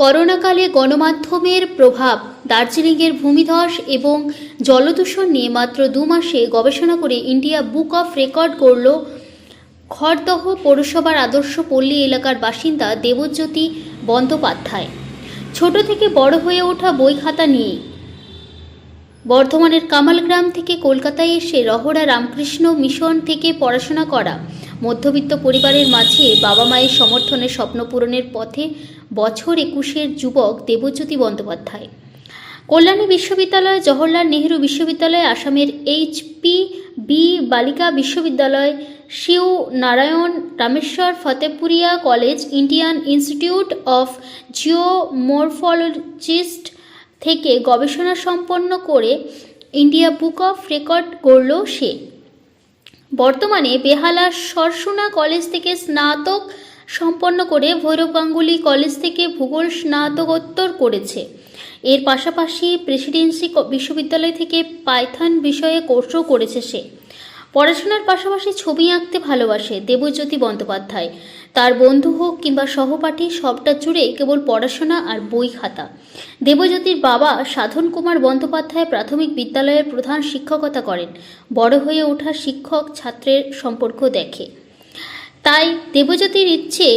করোনাকালে গণমাধ্যমের প্রভাব, দার্জিলিংয়ের ভূমিধস এবং জলদূষণ নিয়ে মাত্র দু মাসে গবেষণা করে ইন্ডিয়া বুক অফ রেকর্ড করল খড়দহ পৌরসভার আদর্শ পল্লী এলাকার বাসিন্দা দেবজ্যোতি বন্দ্যোপাধ্যায়। ছোট থেকে বড় হয়ে ওঠা বই খাতা নিয়ে বর্ধমানের কামালগ্রাম থেকে কলকাতায় এসে রহরা রামকৃষ্ণ মিশন থেকে পড়াশোনা করা। মধ্যবিত্ত পরিবারের মাঝে বাবা মায়ের সমর্থনে স্বপ্ন পূরণের পথে বছর একুশের যুবক দেবজ্যোতি বন্দ্যোপাধ্যায়। কল্যাণী বিশ্ববিদ্যালয়, জওহরলাল নেহরু বিশ্ববিদ্যালয়, আসামের এইচপি বি বালিকা বিশ্ববিদ্যালয়, Sheo Narayan Rameshwar Fatehpuria college, Indian Institute of geomorphologist থেকে গবেষণা সম্পন্ন করে ইন্ডিয়া বুক অফ রেকর্ড গড়ল সে। বর্তমানে বেহালা সরসুনা কলেজ থেকে স্নাতক সম্পন্ন করে ভৈরব গাঙ্গুলি কলেজ থেকে ভূগোল স্নাতকোত্তর করেছে। এর পাশাপাশি প্রেসিডেন্সি বিশ্ববিদ্যালয় থেকে পাইথন বিষয়ে কোর্সও করেছে সে। পড়াশোনার পাশাপাশি ছবি আঁকতে ভালোবাসে দেবজ্যোতি বন্দ্যোপাধ্যায়। তার বন্ধু হোক কিংবা সহপাঠী, সবটা জুড়ে কেবল পড়াশোনা আর বই খাতা। দেবজ্যোতির বাবা সাধন কুমার বন্দ্যোপাধ্যায় প্রাথমিক বিদ্যালয়ের প্রধান শিক্ষকতা করেন। বড় হয়ে ওঠা শিক্ষক ছাত্রের সম্পর্ক দেখে। তাই দেবজ্যোতির ইচ্ছে,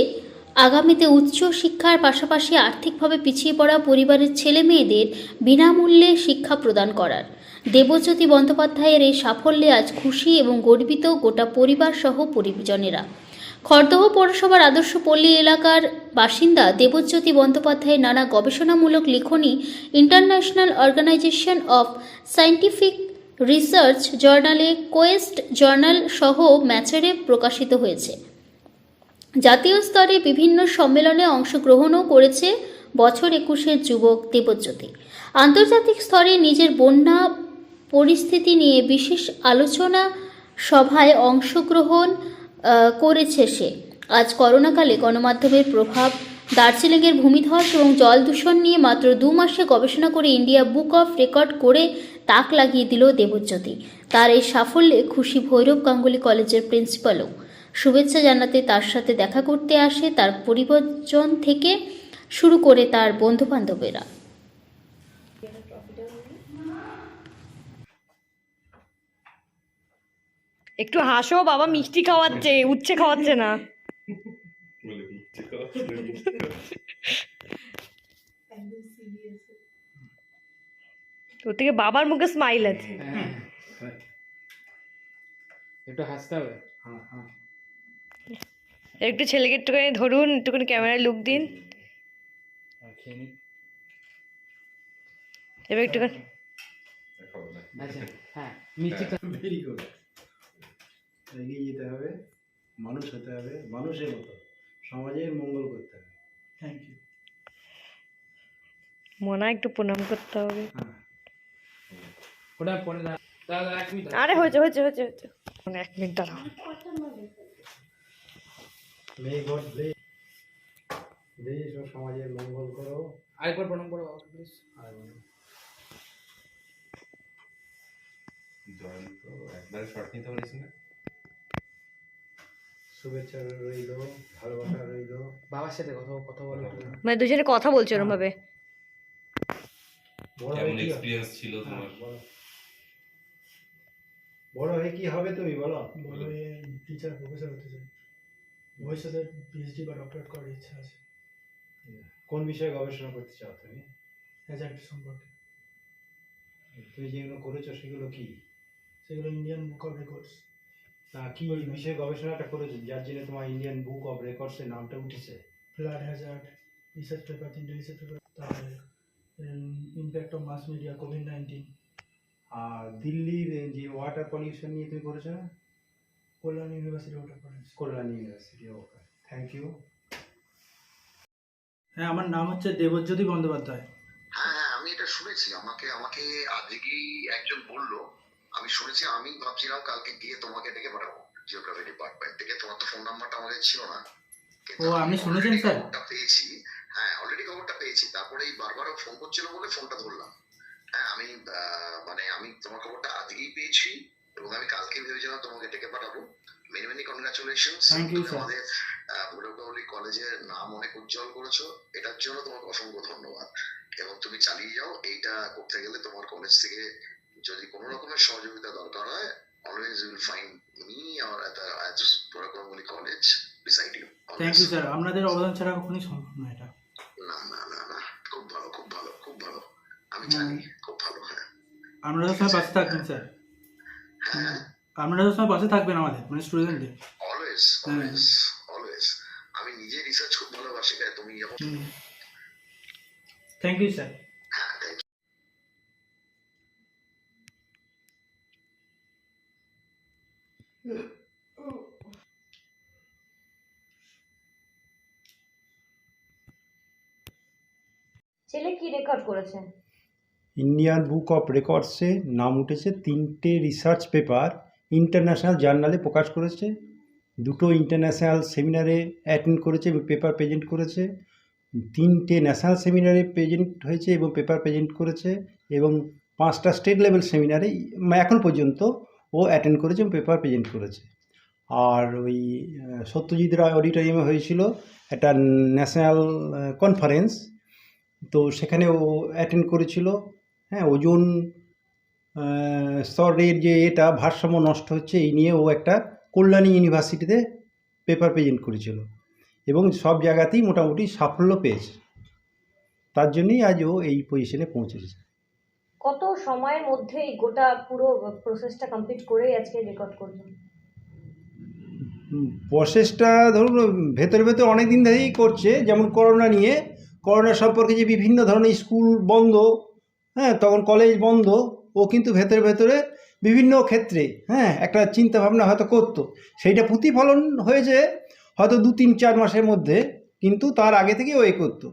আগামীতে উচ্চ শিক্ষার পাশাপাশি আর্থিকভাবে পিছিয়ে পড়া পরিবারের ছেলে মেয়েদের বিনামূল্যে শিক্ষা প্রদান করার। দেবজ্যোতি বন্দ্যোপাধ্যায়ের এই সাফল্যে আজ খুশি এবং গর্বিত গোটা পরিবার সহ পরিজনেরা। খড়দহ পৌরসভার আদর্শ পল্লী এলাকার বাসিন্দা দেবজ্যোতি বন্দ্যোপাধ্যায়ের নানা গবেষণামূলক লিখনী International Organization of Scientific Research জার্নালে কোয়েস্ট জার্নাল সহ ম্যাচারে প্রকাশিত হয়েছে। জাতীয় স্তরে বিভিন্ন সম্মেলনে অংশগ্রহণও করেছে বছর একুশের যুবক দেবজ্যোতি। আন্তর্জাতিক স্তরে নিজের বন্যা পরিস্থিতি নিয়ে বিশেষ আলোচনা সভায় অংশগ্রহণ করেছে সে। আজ করোনাকালে গণমাধ্যমের প্রভাব, দার্জিলিংয়ের ভূমিধস এবং জল দূষণ নিয়ে মাত্র দু মাসে গবেষণা করে ইন্ডিয়া বুক অফ রেকর্ড করে তাক লাগিয়ে দিল দেবজ্যোতি। তার এই সাফল্যে খুশি ভৈরব গাঙ্গুলি কলেজের প্রিন্সিপালও। শুভেচ্ছা জানাতে তার সাথে দেখা করতে আসে, তার পরিবর্তন থেকে শুরু করে তার বন্ধুবান্ধবেরা। একটু হাসো বাবা মিষ্টি খাওয়াচ্ছে উচ্ছে খাওয়াচ্ছে না। বলে তোর থেকে বাবার মুখে স্মাইল আছে। হ্যাঁ, হ্যাঁ। একটু হাসতে হবে। হ্যাঁ হ্যাঁ। একটু ছেলেকে একটুখানি ধরুন একটুখানি ক্যামেরায় লুক দিন। এবার একটুখানি আচ্ছা হ্যাঁ মিষ্টি খা- ভেরি গুড এগিয়ে যেতে হবে মানুষ হতে হবে মানুষের মতো সমাজের মঙ্গল করতে হবে। থ্যাংক ইউ মনে একটু প্রণাম করতে হবে। হ্যাঁ। ওটা পরে আরে হয়েছে হয়েছে হয়েছে হয়েছে। মানে এক মিনিট দাঁড়াও। মে গড ব্লেস দেশ ও সমাজের মঙ্গল করো। আরেকবার প্রণাম করো প্লিজ আর জয়ন্ত একবারে শর্ট নিতে পারিস না? শুভেচ্ছা রইল ভালোবাসা রইল। বাবার সাথে কথা কথা বলো। মানে দুজনে কথা বলছে ওরম ভাবে বড় কেমন হয়ে কি ছিল হ্যাঁ, তোমার বলো। বড় হয়ে কি হবে তুমি বলো। বড় হয়ে টিচার প্রফেসর হতে চাই। ভবিষ্যতে পিএইচডি বা ডক্টরেট করার ইচ্ছা আছে। কোন বিষয়ে গবেষণা করতে চাও তুমি? হ্যাজার্ড সম্পর্কে। তুমি যেগুলো করেছ সেগুলো কি? সেগুলো ইন্ডিয়ান বুক অফ রেকর্ডস তা কি বিষয়ে গবেষণাটা করেছ যার জন্য তোমার ইন্ডিয়ান বুক অফ রেকর্ডসের নামটা উঠেছে? ফ্লাড হ্যাজার্ড রিসার্চ পেপার তিনটে রিসার্চ পেপার তারপরে impact of mass media COVID nineteen আর দিল্লির যে ওয়াটার পলিউশন নিয়ে তুমি করেছ না? কল্যাণ ইউনিভার্সিটি ওটা করেছে Kalyan university okay thank you হ্যাঁ আমার নাম হচ্ছে দেবজ্যোতি বন্দ্যোপাধ্যায়। হ্যাঁ হ্যাঁ আমি এটা শুনেছি। আমাকে আমাকে আজকেই একজন বলল আমি শুনেছি আমি ভাবছিলাম কালকে গিয়ে তোমাকে ডেকে পাঠাবো জিওগ্রাফি ডিপার্টমেন্ট থেকে। তোমার তো ফোন নাম্বারটা আমাদের ছিল না। ও, আমি আপনি শুনেছেন, স্যার? খবরটা পেয়েছি। হ্যাঁ অলরেডি খবরটা পেয়েছি। তারপরে এই বারবারও ফোন করছিল বলে ফোনটা ধরলাম। হ্যাঁ আমি মানে আমি তোমার খবরটা আজকেই পেয়েছি এবং আমি কালকে ভেবেছিলাম তোমাকে ডেকে পাঠাবো। Many many congratulation. আমাদের মুরগাউলি কলেজের নাম অনেক উজ্জ্বল করেছ। এটার জন্য তোমাকে অসংখ্য ধন্যবাদ। এবং তুমি চালিয়ে যাও এইটা করতে গেলে তোমার কলেজ থেকে যদি কোনো রকমের সহযোগিতা দরকার হয় always you'll find me R at Murgauli college beside you thank you sir আপনাদের অবদান ছাড়া কখনোই সম্ভব না এটা। না না না না। খুব ভালো খুব ভালো খুব ভালো। আমি জানি খুব ভালো হ্যাঁ। আপনারা সবসময় পাশে থাকবেন স্যার হ্যাঁ আপনারা সবসময় পাশে থাকবেন আমাদের মানে স্টুডেন্টদের অলওয়েজ অলওয়েজ অলওয়েজ আমি নিজে রিসার্চ খুব ভালোবাসি তাই তুমি যখন থ্যাংক ইউ স্যার ছেলে কি রেকর্ড করেছে? ইন্ডিয়ান বুক অফ রেকর্ডসে নাম উঠেছে তিনটে রিসার্চ পেপার ইন্টারন্যাশনাল জার্নালে প্রকাশ করেছে। দুটো ইন্টারন্যাশনাল সেমিনারে অ্যাটেন্ড করেছে এবং পেপার প্রেজেন্ট করেছে। তিনটে ন্যাশনাল সেমিনারে প্রেজেন্ট হয়েছে এবং পেপার প্রেজেন্ট করেছে এবং পাঁচটা স্টেট লেভেল সেমিনারে এখন পর্যন্ত ও অ্যাটেন্ড করেছে পেপার প্রেজেন্ট করেছে। আর ওই সত্যজিৎ রায় অডিটোরিয়ামে হয়েছিল একটা ন্যাশনাল কনফারেন্স তো সেখানে ও অ্যাটেন্ড করেছিল। হ্যাঁ ওজন স্তরের যে এটা ভারসাম্য নষ্ট হচ্ছে, এই নিয়ে ও একটা কল্যাণী ইউনিভার্সিটিতে পেপার প্রেজেন্ট করেছিল। এবং সব জায়গাতেই মোটামুটি সাফল্য পেয়েছে। তার জন্যই আজ ও এই পজিশনে পৌঁছেছে। কত সময়ের মধ্যে এই গোটা পুরো প্রসেসটা কমপ্লিট করে আজকে রেকর্ড করল প্রসেসটা ধরুন, ভেতরে ভেতরে অনেক দিন ধরেই করছে, যেমন করোনা নিয়ে। করোনা সম্পর্কে যে বিভিন্ন ধরনের স্কুল বন্ধ হ্যাঁ তখন কলেজ বন্ধ, ও কিন্তু ভেতরে ভেতরে বিভিন্ন ক্ষেত্রে হ্যাঁ একটা চিন্তা ভাবনা হয়তো করতো। সেইটা প্রতিফলন হয়েছে হয়তো দু তিন চার মাসের মধ্যে, কিন্তু তার আগে থেকেই ও এ করতো।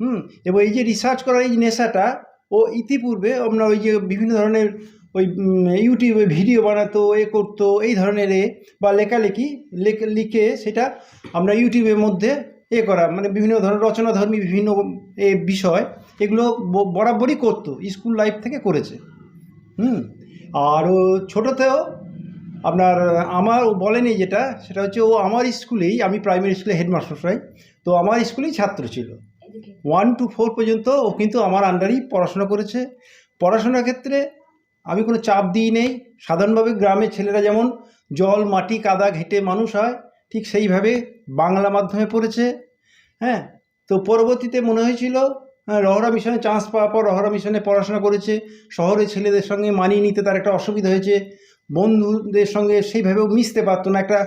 হুম, এবং এই যে রিসার্চ করার এই নেশাটা ও ইতিপূর্বে আমরা ওই যে বিভিন্ন ধরনের ওই ইউটিউবে ভিডিও বানাতো, এ করতো, এই ধরনের এ বা লেখালেখি লেখ- সেটা আমরা ইউটিউবের মধ্যে এ করা মানে বিভিন্ন ধরনের রচনাধর্মী বিভিন্ন এ বিষয় এগুলো বরাবরই করতো, স্কুল লাইফ থেকে করেছে। হুম? আর ও ছোটোতেও আপনার, আমার ও বলেনি যেটা, সেটা হচ্ছে ও আমার স্কুলেই, আমি প্রাইমারি স্কুলে হেডমাস্টার তো আমার স্কুলেই ছাত্র ছিল। ওয়ান টু ফোর পর্যন্ত ও কিন্তু আমার আন্ডারেই পড়াশোনা করেছে। পড়াশোনার ক্ষেত্রে আমি কোনো চাপ দিই নেই। সাধারণভাবে গ্রামের ছেলেরা যেমন জল মাটি কাদা ঘেটে মানুষ হয় ঠিক সেইভাবে বাংলা মাধ্যমে পড়েছে। হ্যাঁ তো পরবর্তীতে মনে হয়েছিল হ্যাঁ, রহরা মিশনে চান্স পাওয়ার পর রহরা মিশনে পড়াশোনা করেছে। শহরের ছেলেদের সঙ্গে মানিয়ে নিতে তার একটা অসুবিধা হয়েছে। বন্ধুদের সঙ্গে সেইভাবেও মিশতে পারতো না। একটা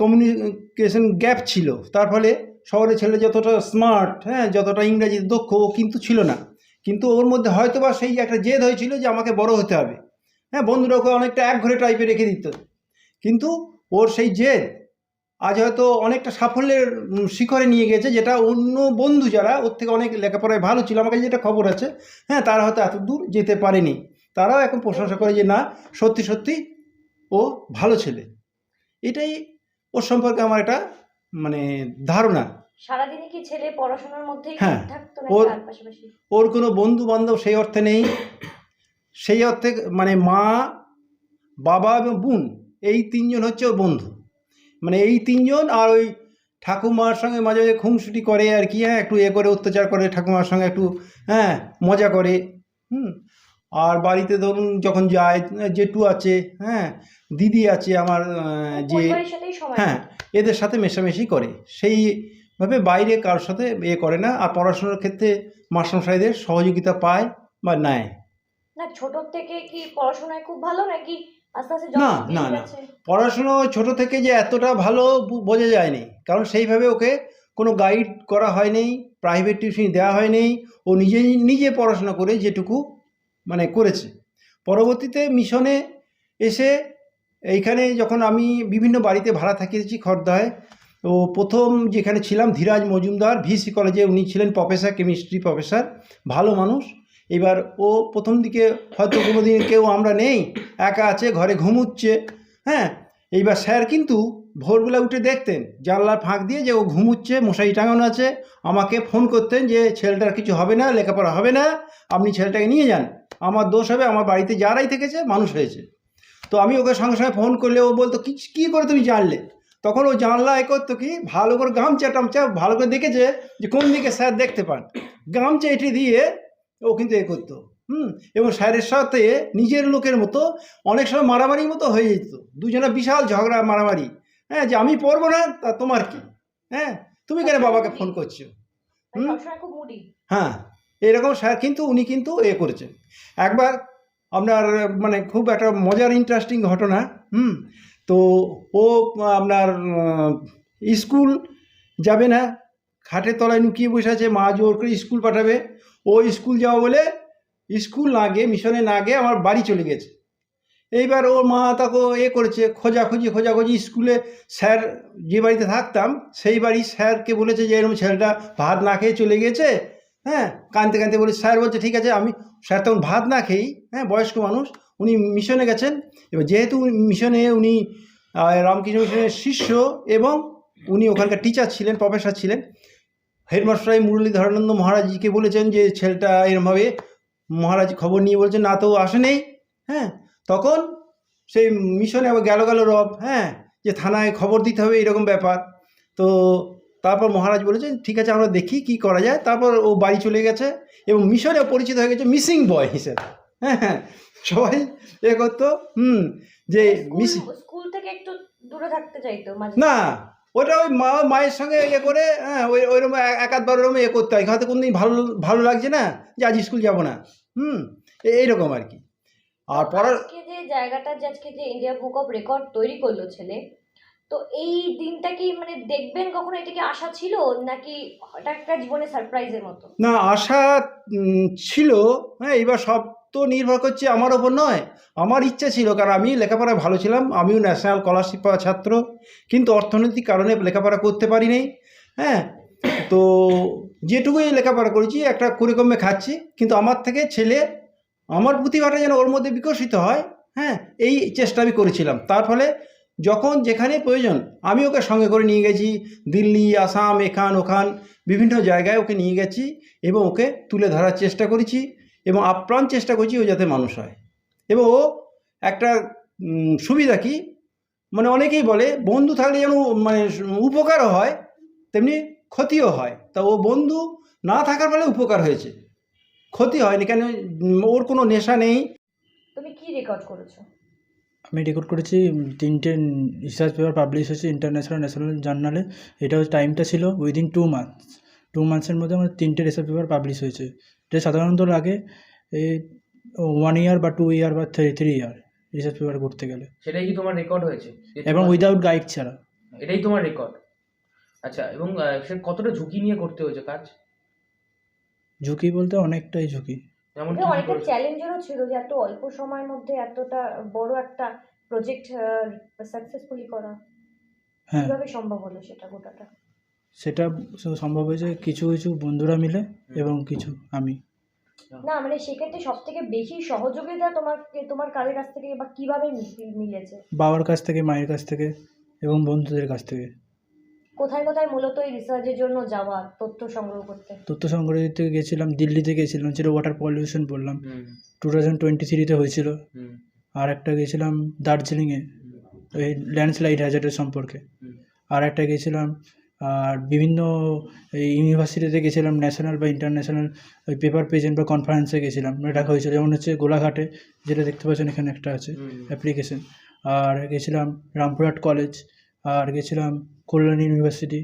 কমিউনিকেশন গ্যাপ ছিল। তার ফলে শহরের ছেলে যতটা স্মার্ট হ্যাঁ যতটা ইংরাজি দক্ষ, ও কিন্তু ছিল না। কিন্তু ওর মধ্যে হয়তো বা সেই একটা জেদ হয়েছিল যে আমাকে বড় হতে হবে। হ্যাঁ বন্ধুরা ওকে অনেকটা একঘরে টাইপে রেখে দিত। কিন্তু ওর সেই জেদ আজ হয়তো অনেকটা সাফল্যের শিখরে নিয়ে গেছে, যেটা অন্য বন্ধু যারা, ওর থেকে অনেক লেখাপড়ায় ভালো ছিল। আমার কাছে যেটা খবর আছে হ্যাঁ তারা হয়তো এত দূর যেতে পারেনি। তারাও এখন প্রশংসা করে যে, না, সত্যি সত্যি ও ভালো ছেলে। এটাই ওর সম্পর্কে আমার একটা মানে ধারণা। সারাদিনে কি ছেলে পড়াশোনার মধ্যেই হ্যাঁ, থাকতো ওর- ওর কোনো বন্ধু বান্ধব সেই অর্থে নেই। সেই অর্থে মানে মা বাবা এবং বোন এই তিনজন হচ্ছে ওর বন্ধু। মানে এই তিনজন আর ওই ঠাকুমার সঙ্গে মাঝে মাঝে খুনসুটি করে আর কি হ্যাঁ একটু এ করে অত্যাচার করে ঠাকুমার সঙ্গে একটু হ্যাঁ মজা করে। হুম আর বাড়িতে ধরুন যখন যায় জেঠু আছে হ্যাঁ দিদি আছে আমার যে হ্যাঁ। এদের সাথে মেশামেশি করে। সেইভাবে বাইরে কারোর সাথে এ করে না আর পড়াশোনার ক্ষেত্রে মাস্টারমশাইদের সহযোগিতা পায় বা নেয়। না ছোট থেকে কি পড়াশোনায় খুব ভালো নাকি না, না, না। পড়াশুনো ছোট থেকে যে এতটা ভালো বোঝা যায়নি। কারণ সেইভাবে ওকে কোনো গাইড করা হয়নি প্রাইভেট টিউশন দেওয়া হয়নি ও নিজে নিজে পড়াশোনা করে যেটুকু মানে করেছে। পরবর্তীতে মিশনে এসে এইখানে যখন আমি বিভিন্ন বাড়িতে ভাড়া থাকিয়েছি খর্দায় তো প্রথম যেখানে ছিলাম ধীরাজ মজুমদার ভিসি কলেজে উনি ছিলেন প্রফেসর কেমিস্ট্রি প্রফেসর ভালো মানুষ। এবার ও প্রথম দিকে হয়তো কোনো দিন কেউ আমরা নেই, একা আছে, ঘরে ঘুমুচ্ছে হ্যাঁ? এইবার স্যার কিন্তু ভোরবেলা উঠে দেখতেন, জানলার ফাঁক দিয়ে যে ও ঘুমুচ্ছে, মশারি টাঙানো আছে, আমাকে ফোন করতেন যে ছেলেটার কিছু হবে না, লেখাপড়া হবে না, আপনি ছেলেটাকে নিয়ে যান। আমার দোষ হবে, আমার বাড়িতে যারাই থেকেছে, মানুষ হয়েছে। তো আমি ওকে সঙ্গে সঙ্গে ফোন করলে ও বলতো কি কী করে তুমি জানলে? তখন ও জানলা এ করতো কি ভালো করে গামছা টামছা ভালো করে দেখেছে যে কোন দিকে স্যার দেখতে পান। গামছা এটি দিয়ে ও কিন্তু এ করতো হুম? এবং স্যারের সাথে নিজের লোকের মতো অনেক সময় মারামারির মতো হয়ে যেত। দুজনে বিশাল ঝগড়া মারামারি। হ্যাঁ যে আমি পড়ব না তা তোমার কি? হ্যাঁ তুমি কেন বাবাকে ফোন করছ? হ্যাঁ এরকম স্যার কিন্তু উনি কিন্তু এ করেছেন। একবার আপনার মানে খুব একটা মজার ইন্টারেস্টিং ঘটনা, হুম? তো ও, আপনার স্কুল যাবে না। খাটের তলায় লুকিয়ে বসে আছে, মা জোর করে স্কুল পাঠাবে। ও স্কুল যাওয়া বলে স্কুল না গিয়ে, মিশনে না গিয়ে আমার বাড়ি চলে গেছে। এইবার ওর মা তাকে এ করেছে, খোঁজাখুঁজি খোঁজাখুঁজি। স্কুলে স্যার যে বাড়িতে থাকতাম, সেই বাড়ি স্যারকে বলেছে যে এরকম ছেলেটা ভাত না খেয়ে চলে গেছে। হ্যাঁ কাঁদতে কাঁদতে বলে, স্যার বলছে, ঠিক আছে, আমি, স্যার তখন ভাত না খেয়েই হ্যাঁ বয়স্ক মানুষ, উনি মিশনে গেছেন, এবার যেহেতু মিশনে, উনি রামকৃষ্ণ মিশনের শিষ্য এবং উনি ওখানকার টিচার ছিলেন প্রফেসর ছিলেন, হেডমাস্টার মুরলীধরানন্দ মহারাজজিকে বলেছেন যে, ছেলেটা এরমভাবে মহারাজ খবর নিয়ে বলছেন না তো আসে নেই হ্যাঁ তখন সেই মিশনে আবার গেল গেল রব হ্যাঁ যে থানায় খবর দিতে হবে, এরকম ব্যাপার। তো তারপর মহারাজ বলেছেন ঠিক আছে আমরা দেখি কি করা যায়। তারপর ও বাড়ি চলে গেছে এবং মিশনে পরিচিত হয়ে গেছে মিসিং বয় হিসেবে। হ্যাঁ হ্যাঁ সবাই এ করতো হুম যে মিসিং স্কুল থেকে একটু দূরে থাকতে চাইতো না ওটা ওই মা মায়ের সঙ্গে ইয়ে করে হ্যাঁ ওই ওইরকম এক- এক আধবার ওরকম ইয়ে করতে হয়। হয়তো কোনদিন ভালো ভালো লাগছে না যে আজ স্কুল যাব না। হুম এইরকম আর কি। আর পড়ার যে জায়গাটা যে আজকে যে ইন্ডিয়া বুক অফ রেকর্ড তৈরি করল ছেলে তো এই দিনটা কি মানে দেখবেন কখনো? এটা কি আশা ছিল? নাকি এটা একটা জীবনে সারপ্রাইজের মতো? না, আশা ছিল। হ্যাঁ এবার সব তো নির্ভর করছে আমার ওপর নয়। আমার ইচ্ছা ছিল, কারণ আমি লেখাপড়ায় ভালো ছিলাম। আমিও ন্যাশনাল স্কলারশিপ পাওয়া ছাত্র। কিন্তু অর্থনৈতিক কারণে লেখাপড়া করতে পারিনি হ্যাঁ তো যেটুকুই লেখাপড়া করেছি, একটা কমে খাচ্ছি। কিন্তু আমার থেকে ছেলে, আমার প্রতিভাটা যেন ওর মধ্যে বিকশিত হয় হ্যাঁ এই চেষ্টা আমি করেছিলাম। তার ফলে যখন যেখানে প্রয়োজন, আমি ওকে সঙ্গে করে নিয়ে গেছি। দিল্লি, আসাম, এখান, ওখান, বিভিন্ন জায়গায় ওকে নিয়ে গেছি এবং ওকে তুলে ধরার চেষ্টা করেছি এবং আপ্রাণ চেষ্টা করছি ও যাতে মানুষ হয়। এবং ও একটা সুবিধা কি? মানে অনেকেই বলে, বন্ধু থাকলে যেন মানে উপকারও হয়, তেমনি ক্ষতিও হয়। তা ও বন্ধু না থাকার ফলে উপকার হয়েছে। ক্ষতি হয়নি কেন? ওর কোনো নেশা নেই। তুমি কি রেকর্ড করেছ? আমি রেকর্ড করেছি তিনটে রিসার্চ পেপার পাবলিশ হয়েছে ইন্টারন্যাশনাল ন্যাশনাল জার্নালে এটা টাইমটা ছিল উইদিন টু মান্থস টু মান্থসের মধ্যে আমার তিনটে রিসার্চ পেপার পাবলিশ হয়েছে। এটা সাধারণত লাগে এই ওয়ান ইয়ার বা টু ইয়ার বা three three year research paper করতে গেলে। সেটাই কি তোমার রেকর্ড হয়েছে? এবং উইদাউট গাইড ছাড়া। এটাই তোমার রেকর্ড আচ্ছা এবং সে কতটা ঝুঁকি নিয়ে করতে হয়েছে কাজ? ঝুঁকি বলতে অনেকটাই ঝুঁকি। অনেকটা করেছ? চ্যালেঞ্জেরও ছিল যে এত অল্প সময়ের মধ্যে এতটা বড় একটা প্রজেক্ট সাকসেসফুলি করা। হ্যাঁ। কীভাবে সম্ভব হলো সেটা গোটাটা? সেটা সম্ভব হয়েছে কিছু কিছু বন্ধুরা মিলে এবং কিছু আমি। না মানে সেক্ষেত্রে সব থেকে বেশি সহযোগিতা তোমার তোমার কাদের কাছ থেকে বা কীভাবে মি- মিলেছে? বাবার কাছ থেকে মায়ের কাছ থেকে এবং বন্ধুদের কাছ থেকে। কোথায় কোথায় মূলত এই রিসার্চের জন্য যাওয়া তথ্য সংগ্রহ করতে? তথ্য সংগ্রহ দিতে গেছিলাম দিল্লিতে গেছিলাম যেটা ওয়াটার পলিউশন বললাম। টু থাউজেন্ড টোয়েন্টি থ্রিতে হয়েছিল। আর একটা গেছিলাম দার্জিলিংয়ে ওই ল্যান্ডস্লাইড হ্যাজার্ডের সম্পর্কে। আর একটা গেছিলাম আর বিভিন্ন এই ইউনিভার্সিটিতে গেছিলাম ন্যাশনাল বা ইন্টারন্যাশনাল ওই পেপার প্রেজেন্ট বা কনফারেন্সে গেছিলাম। রাখা হয়েছিল যেমন হচ্ছে গোলাঘাটে যেটা দেখতে পাচ্ছেন এখানে একটা আছে অ্যাপ্লিকেশন আর গেছিলাম রামপুরহাট কলেজ আর গেছিলাম কল্যাণ ইউনিভার্সিটি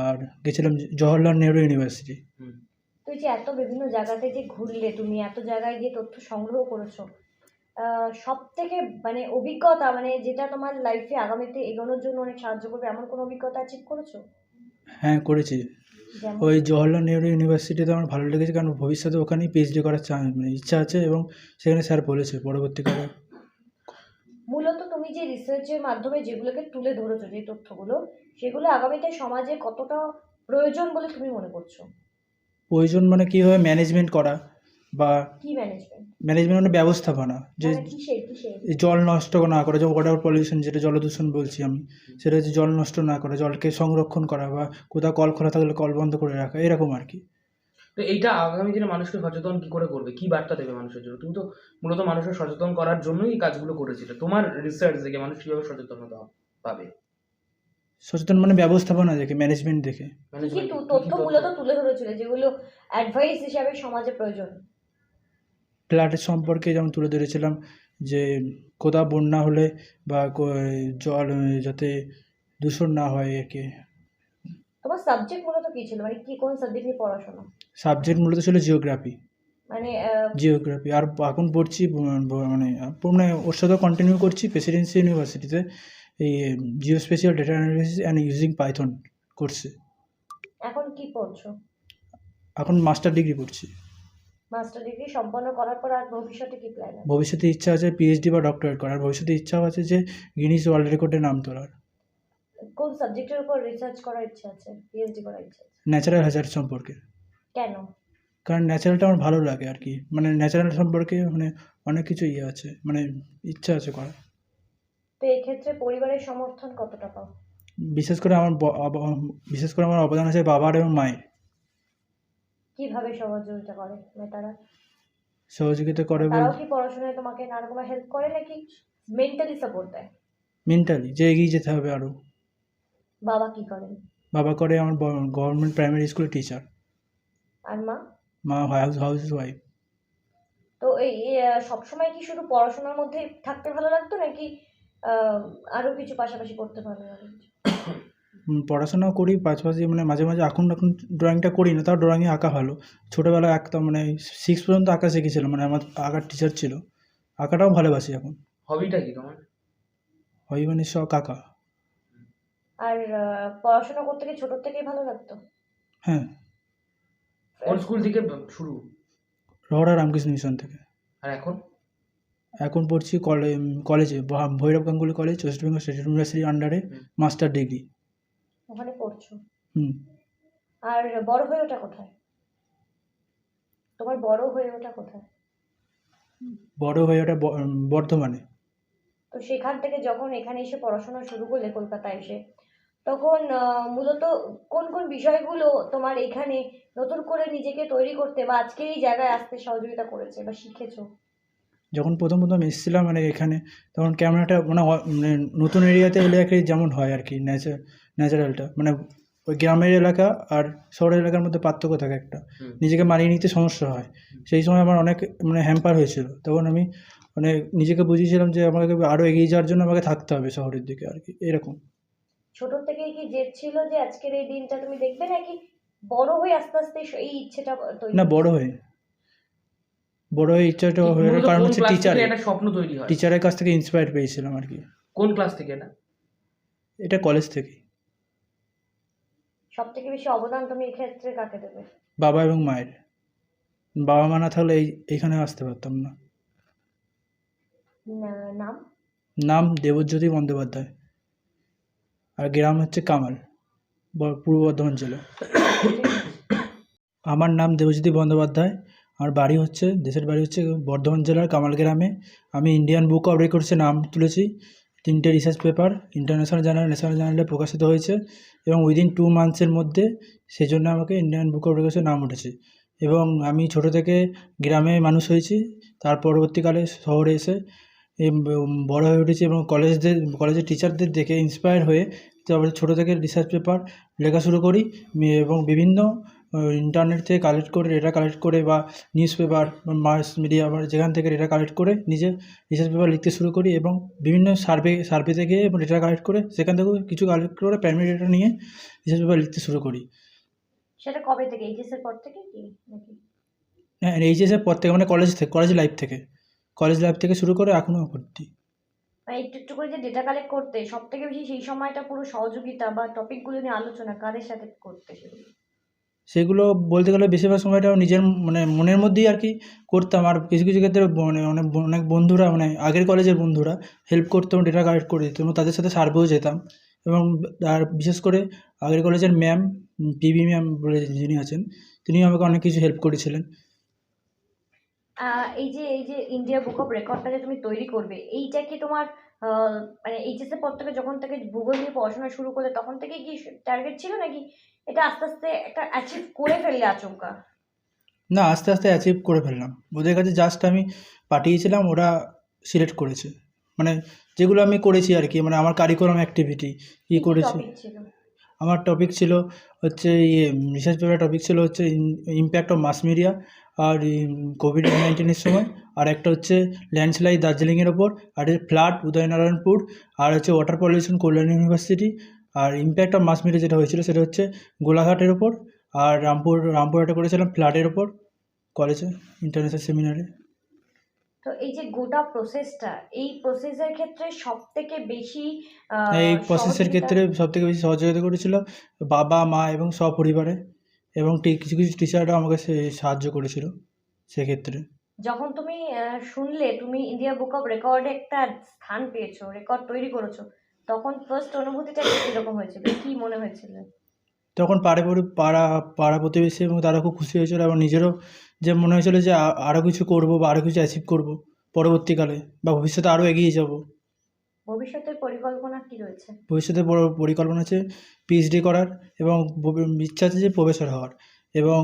আর গেছিলাম জওহরলাল নেহরু ইউনিভার্সিটি। তুই যে এত বিভিন্ন জায়গাতে যে ঘুরলে তুমি এত জায়গায় গিয়ে তথ্য সংগ্রহ করেছ সব থেকে মানে অভিজ্ঞতা মানে যেটা তোমার লাইফে আগামীতে এগোনোর জন্য অনেক সাহায্য করবে এমন কোনো অভিজ্ঞতা অ্যাচিভ করেছ? হ্যাঁ করেছি। ওই জওহরলাল নেহরু ইউনিভার্সিটিতে আমার ভালো লেগেছে কারণ ভবিষ্যতে ওখানেই পিএইচডি করার চা মানে ইচ্ছা আছে এবং সেখানে স্যার বলেছে পরবর্তীকালে। মূলত তুমি যে রিসার্চের মাধ্যমে যেগুলোকে তুলে ধরেছো যে তথ্যগুলো সেগুলো আগামীতে সমাজে কতটা প্রয়োজন বলে তুমি মনে করছ? প্রয়োজন মানে কীভাবে ম্যানেজমেন্ট করা বা কি ম্যানেজমেন্ট ম্যানেজমেন্ট মানে ব্যবস্থাপনা। যে মানে কিসের কিসের? এই জল নষ্ট না করা যেমন ওয়াটার পলিউশন যেটা জলদূষণ বলছি আমি সেটা হচ্ছে জল নষ্ট না করা জলকে সংরক্ষণ করা বা কোথাও কল খোলা থাকলে কল বন্ধ করে রাখা এরকম আর কি। তো এইটা আগামী দিনে মানুষকে সচেতন কি করে করবে? কি বার্তা দেবে মানুষের জন্য? তুমি তো মূলত মানুষের সচেতন করার জন্যই এই কাজগুলো করেছিলে। তোমার রিসার্চ দেখে মানুষ কীভাবে সচেতনতা পাবে? সচেতন মানে ব্যবস্থাপনা দেখে ম্যানেজমেন্ট দেখে। কি Management- তু- কি তথ্য মূলত তুলে ধরেছিল যেগুলো অ্যাডভাইস হিসাবে সমাজে প্রয়োজন। ফ্ল্যাটের সম্পর্কে যেমন তুলে ধরেছিলাম যে কোথাও বন্যা হলে বা জল যাতে দূষণ না হয় আর কি তোমার সাবজেক্ট মূলত কি ছিল? মানে কি কোন সাবজেক্ট নিয়ে পড়াশোনা? সাবজেক্ট মূলত ছিল জিওগ্রাফি মানে জিওগ্রাফি আর এখন পড়ছি মানে মানে ওর সাথে কন্টিনিউ করছি প্রেসিডেন্সি ইউনিভার্সিটিতে এই geo spatial data analysis and using Python কোর্সে এখন কি পড়ছো? এখন মাস্টার ডিগ্রি করছি। মাস্টার ডিগ্রি সম্পন্ন করার পর আর ভবিষ্যতে কি প্ল্যান ভবিষ্যতে ইচ্ছা আছে পিএইচডি বা ডক্টরেট করার। ভবিষ্যতে ইচ্ছাও আছে যে গিনিস ওয়ার্ল্ড রেকর্ডে নাম তোলার। কোন সাবজেক্টের উপর রিসার্চ করার ইচ্ছা আছে? পিএইচডি করার ইচ্ছা আছে? ন্যাচারাল হ্যাজার্ড সম্পর্কে। কেন? কারণ ন্যাচারালটা আমার ভালো লাগে আর কি। মানে ন্যাচারাল সম্পর্কে মানে অনেক কিছু ইয়ে আছে মানে ইচ্ছা আছে করার। তো এই ক্ষেত্রে পরিবারের সমর্থন কতটা পাও? বিশেষ করে আমার বিশেষ করে আমার অবদান আছে বাবার এবং মায়ের। কীভাবে সহযোগিতা করে মানে তারা সহযোগিতা করে তারাও কি পড়াশোনায় তোমাকে নানা রকম হেল্প করে নাকি মেন্টালি সাপোর্ট দেয়? মেন্টালি যে এগিয়ে যেতে হবে আরও বাবা কি করেন? বাবা করে আমার গভর্নমেন্ট প্রাইমারি স্কুলের টিচার আর মা? মা হাউস হাউস ওয়াইফ তো এই আহ, সবসময় কি শুধু পড়াশোনার মধ্যে থাকতে ভালো লাগতো নাকি আহ, আরও কিছু পাশাপাশি করতে ভালো লাগে পড়াশোনাও করি পাশাপাশি মানে মাঝে মাঝে এখন এখন ড্রয়িংটা করি না তাও ড্রয়িংয়ে আঁকা ভালো। ছোটোবেলায় আঁকতাম মানে সিক্স পর্যন্ত আঁকা শিখেছিলাম মানে আমার আঁকার টিচার ছিল। আঁকাটাও ভালোবাসি এখন। হবিটা কি তোমার? হবি মানে শখ আঁকা। আর পড়াশোনা করতে কি ছোট থেকেই ভালো লাগতো। হ্যাঁ। কোন স্কুল থেকে শুরু? রহরা রামকৃষ্ণ মিশন থেকে। আর এখন? এখন পড়ছি কলে কলেজে Bhairab Ganguly college West Bengal State ইউনিভার্সিটির আন্ডারে মাস্টার ডিগ্রি ওখানে পড়ছো? হুম। আর বড় হয়ে ওঠা কোথায়? তোমার বড় হয়ে ওঠা কোথায়? বড় হয়ে ওটা ব- বর্ধমানে। তো সেখান থেকে যখন এখানে এসে পড়াশোনা শুরু করলে কলকাতায় এসে তখন মূলত কোন কোন বিষয়গুলো তোমার এখানে নতুন করে নিজেকে তৈরি করতে বা আজকে এই জায়গায় আসতে সহযোগিতা করেছে বা শিখেছো? যখন প্রথম প্রথম এসেছিলাম মানে এখানে তখন ক্যামেরাটা মানে মানে নতুন এরিয়াতে এলে আর যেমন হয় আর কি ন্যাচার ন্যাচারালটা মানে ওই গ্রামের এলাকা আর শহরের এলাকার মধ্যে পার্থক্য থাকে একটা। নিজেকে মানিয়ে নিতে সমস্যা হয়। সেই সময় আমার অনেক মানে হ্যাম্পার হয়েছিল। তখন আমি মানে নিজেকে বুঝিয়েছিলাম যে আমাকে আরও এগিয়ে যাওয়ার জন্য আমাকে থাকতে হবে শহরের দিকে আর কি এরকম। ছোট থেকে কি জেদ ছিল যে আজকের এই দিনটা তুমি দেখবে নাকি বড় হয়ে আস্তে আস্তে এই ইচ্ছেটা তৈরি না বড় হয়ে। বড় হয়ে ইচ্ছাটা হয়ে মূলত কারণ হচ্ছে টিচার একটা স্বপ্ন তৈরি হয়? টিচারের কাছ থেকে ইন্সপায়ার পেয়েছিলাম আর কি। কোন ক্লাস থেকে এটা? এটা কলেজ থেকে। সব থেকে বেশি অবদান তুমি এক্ষেত্রে কাকে দেবে? বাবা এবং মায়ের। বাবা মা না থাকলে এই এইখানে আসতে পারতাম না। না- নাম? নাম দেবজ্যোতি বন্দ্যোপাধ্যায়। আর গ্রাম হচ্ছে কামাল পূর্ব বর্ধমান জেলা। আমার নাম দেবজ্যোতি বন্দ্যোপাধ্যায়, আমার বাড়ি হচ্ছে, দেশের বাড়ি হচ্ছে বর্ধমান জেলার কামাল গ্রামে। আমি ইন্ডিয়ান বুক অফ রেকর্ডসে নাম তুলেছি, তিনটে research paper international journal national জার্নালে প্রকাশিত হয়েছে এবং উইদিন টু মান্থসের মধ্যে সেই জন্য আমাকে ইন্ডিয়ান বুক অফ রেকর্ডসে নাম উঠেছে। এবং আমি ছোট থেকে গ্রামে মানুষ হয়েছি, তার পরবর্তীকালে শহরে এসে বড় হয়ে উঠেছি এবং কলেজদের কলেজের টিচারদের দেখে ইন্সপায়ার হয়ে তারপরে ছোটো থেকে রিসার্চ পেপার লেখা শুরু করি এবং বিভিন্ন ইন্টারনেট থেকে কালেক্ট করে ডেটা কালেক্ট করে বা নিউজ পেপার মাস মিডিয়া বা যেখান থেকে ডেটা কালেক্ট করে নিজে রিসার্চ পেপার লিখতে শুরু করি এবং বিভিন্ন সার্ভে সার্ভে থেকে এবং ডেটা কালেক্ট করে সেখান থেকেও কিছু কালেক্ট করে প্রাইমারি ডেটা নিয়ে রিসার্চ পেপার লিখতে শুরু করি। সেটা কবে থেকে? এইচএস এর পর থেকে কি হ্যাঁ এইচএসের পর থেকে মানে কলেজ থেকে কলেজ লাইফ থেকে। কলেজ লাইফ থেকে শুরু করে এখনও ভর্তি মানে একটু একটু করে যে ডেটা কালেক্ট করতে সব থেকে বেশি সেই সময়টা পুরো সহযোগিতা বা টপিকগুলো নিয়ে আলোচনা কাদের সাথে করতে সেগুলো? সেগুলো বলতে গেলে বেশিরভাগ সময়টা নিজের মানে মনের মধ্যেই আর কি করতাম। আর কিছু কিছু ক্ষেত্রে মানে অনেক অনেক বন্ধুরা মানে আগের কলেজের বন্ধুরা হেল্প করতো ডেটা কালেক্ট করে দিত এবং তাদের সাথে সার্ভেও যেতাম। এবং আর বিশেষ করে আগের কলেজের ম্যাম পিবি ম্যাম বলে যিনি আছেন তিনিও আমাকে অনেক কিছু হেল্প করেছিলেন। এই যে এই যে ইন্ডিয়া বুক অফ রেকর্ডটা যে তুমি তৈরি করবে এইটা কি তোমার মানে এইচএস এর পর থেকে যখন থেকে ভূগোল নিয়ে পড়াশোনা শুরু করলে তখন থেকে কি টার্গেট ছিল নাকি এটা আস্তে আস্তে একটা অ্যাচিভ করে ফেললে আচমকা? না আস্তে আস্তে অ্যাচিভ করে ফেললাম। ওদের কাছে জাস্ট আমি পাঠিয়েছিলাম ওরা সিলেক্ট করেছে। মানে যেগুলো আমি করেছি আর কি মানে আমার কারিকুলাম অ্যাক্টিভিটি কী করেছি। আমার টপিক ছিল হচ্ছে ইয়ে রিসার্চ পেপার টপিক ছিল হচ্ছে ইম্প্যাক্ট অফ মাস মিডিয়া আর কোভিড নাইন্টিনের সময়। আর একটা হচ্ছে ল্যান্ডস্লাইড দার্জিলিংয়ের ওপর, আর ফ্লাড উদয়নারায়ণপুর, আর হচ্ছে ওয়াটার পলিউশন কল্যাণ ইউনিভার্সিটি আর ইম্প্যাক্ট অফ মাস মিডিয়া যেটা হয়েছিল সেটা হচ্ছে গোলাঘাটের ওপর, আর রামপুর, রামপুরহাটে করেছিলাম ফ্লাডের ওপর। কলেজে ইন্টারন্যাশনাল সেমিনারে তো এই যে গোটা প্রসেসটা এই প্রসেসের ক্ষেত্রে সব থেকে বেশি এই প্রসেসের ক্ষেত্রে সবথেকে বেশি সহযোগিতা করেছিল বাবা মা এবং সপরিবারে এবং কিছু কিছু টিচাররা আমাকে সাহায্য করেছিল সেক্ষেত্রে। যখন তুমি শুনলে তুমি ইন্ডিয়া বুক অফ রেকর্ডে একটা স্থান পেয়েছ রেকর্ড তৈরি করেছ তখন ফার্স্ট অনুভূতিটা কীরকম হয়েছিল? কি মনে হয়েছিল? তখন পাড়ে পড়ে পাড়া পাড়া প্রতিবেশী এবং তারা খুব খুশি হয়েছিল এবং নিজেরও যে মনে হয়েছিল যে আরও কিছু করব বা আরও কিছু অ্যাচিভ করব পরবর্তীকালে বা ভবিষ্যতে আরও এগিয়ে যাব। ভবিষ্যতের পরিকল্পনা কি রয়েছে? ভবিষ্যতে বড় পরিকল্পনা আছে পিএইচডি করার এবং ইচ্ছা আছে যে প্রফেসর হওয়ার এবং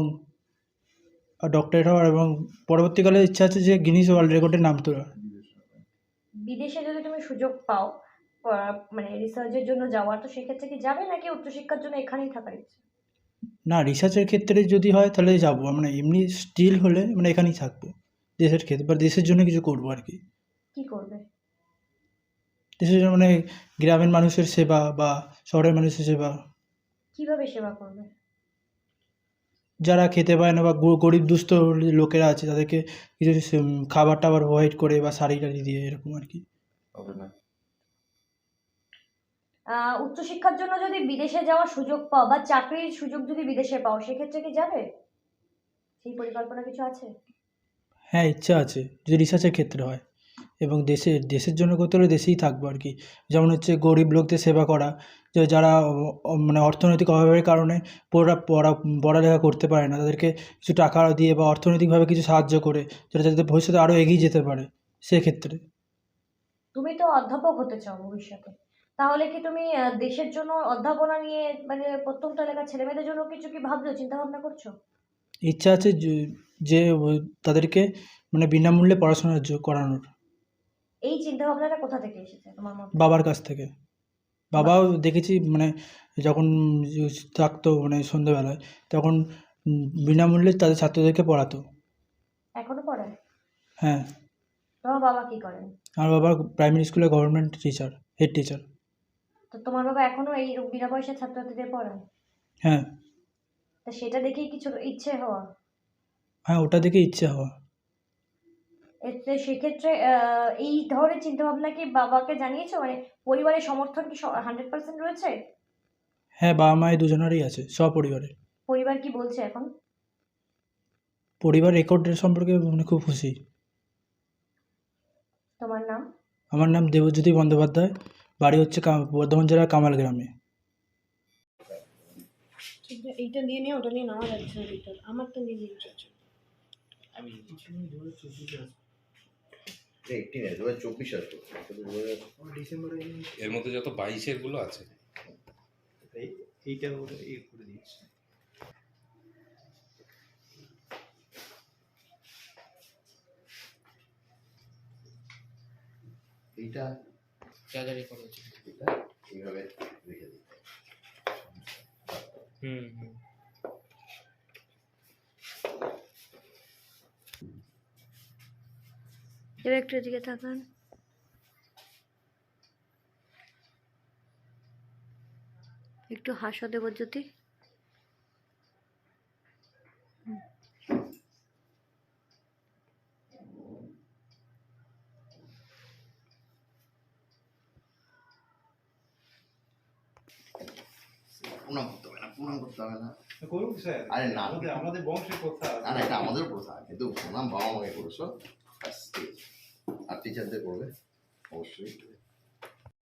ডক্টরেট হওয়ার এবং পরবর্তীকালে ইচ্ছা আছে যে গিনিস ওয়ার্ল্ড রেকর্ডের নাম তোলার। বিদেশে যদি তুমি সুযোগ পাও মানে রিসার্চের জন্য যাওয়ার তো সেক্ষেত্রে কি যাবে নাকি উচ্চশিক্ষার জন্য এখানেই থাকার ইচ্ছে? না রিসার্চের ক্ষেত্রে যদি হয় তাহলে যাব। মানে এমনি স্টিল হলে মানে এখানেই থাকব। দেশের ক্ষেত্রে বা দেশের জন্য কিছু করব আর কি। কি করবে? দেশের জন্য মানে গ্রামের মানুষের সেবা বা শহরের মানুষের সেবা। কীভাবে সেবা করবে? যারা খেতে পায় না বা গরিব দুস্থ লোকেরা আছে তাদেরকে কিছু খাবার টাবার প্রোভাইড করে বা শাড়ি টাড়ি দিয়ে এরকম আর কি। হবে না। আহ, উচ্চশিক্ষার জন্য যদি বিদেশে যাওয়ার সুযোগ পাও বা চাকরির সুযোগ যদি বিদেশে পাও সেক্ষেত্রে কি যাবে? সেই পরিকল্পনা কিছু আছে? হ্যাঁ ইচ্ছা আছে যদি রিসার্চের ক্ষেত্রে হয়। এবং দেশের দেশের জন্য করতে হলে দেশেই থাকব আর কি। যেমন হচ্ছে গরিব লোকদের সেবা করা যে যারা মানে অর্থনৈতিক অভাবের কারণে পড়া পড়া পড়ালেখা করতে পারে না তাদেরকে কিছু টাকা দিয়ে বা অর্থনৈতিকভাবে কিছু সাহায্য করে যেটা যাতে ভবিষ্যতে আরও এগিয়ে যেতে পারে সেক্ষেত্রে। তুমি তো অধ্যাপক হতে চাও ভবিষ্যতে। তাহলে কি তুমি দেশের জন্য অধ্যাপনা নিয়ে মানে প্রত্যন্ত এলাকার ছেলেমেয়েদের জন্য কিছু কি ভাবছ চিন্তা ভাবনা করছ? ইচ্ছা আছে যে- তাদেরকে মানে বিনামূল্যে পড়াশোনার জো- করানোর। এই চিন্তা ভাবনাটা কোথা থেকে এসেছে তোমার মধ্যে বাবার কাছ থেকে। বাবাও দেখেছি মানে যখন থাকতো মানে সন্ধ্যেবেলায় তখন বিনামূল্যে তাদের ছাত্রদেরকে পড়াতো। এখনও পড়ে? হ্যাঁ। তোমার বাবা কি করেন? আমার বাবা প্রাইমারি স্কুলে গভর্নমেন্ট টিচার হেড টিচার। তো তোমার বাবা এখনও এই বিনা পয়সা ছাত্রছাত্রীদের পড়ান হ্যাঁ। তা সেটা দেখেই কিছু ইচ্ছে হওয়া? হ্যাঁ ওটা দেখে ইচ্ছে হওয়া। এতে সেক্ষেত্রে এই ধরনের চিন্তা ভাবনা কি বাবাকে জানিয়েছো? মানে পরিবারের সমর্থন কি হান্ড্রেড পার্সেন্ট রয়েছে? হ্যাঁ বাবা মায়ের দুজনেরই আছে সপরিবারে। পরিবার কি বলছে এখন? পরিবার রেকর্ডের সম্পর্কে মানে খুব খুশি। তোমার নাম? আমার নাম দেবজ্যোতি বন্দ্যোপাধ্যায়। বাড়ি হচ্ছে বর্ধমান জেলার কামাল গ্রামে। এইটা দিয়ে নিয়ে ওটা নিয়ে নেওয়া যাচ্ছে না ভিতর। আমার তো নিয়ে নিচ্ছে এইটিন দু হাজার চব্বিশ আসবে। এর মধ্যে যত বাইশেরগুলো আছে। এইটা এ করে দিয়েছি। এইটা যা করা এটা এইভাবে রেখে দিতে হুম হুম। এবার একটু এদিকে থাকান একটু হাসো দেবজ্যোতি প্রণাম করতে হবে না প্রণাম করতে করুন স্যার। আরে না। আমাদের আমাদের বংশের কথা না না এটা আমাদের প্রথা কিন্তু প্রণাম বাবা মাকে করেছ। আর টিচারদের করবে? অবশ্যই।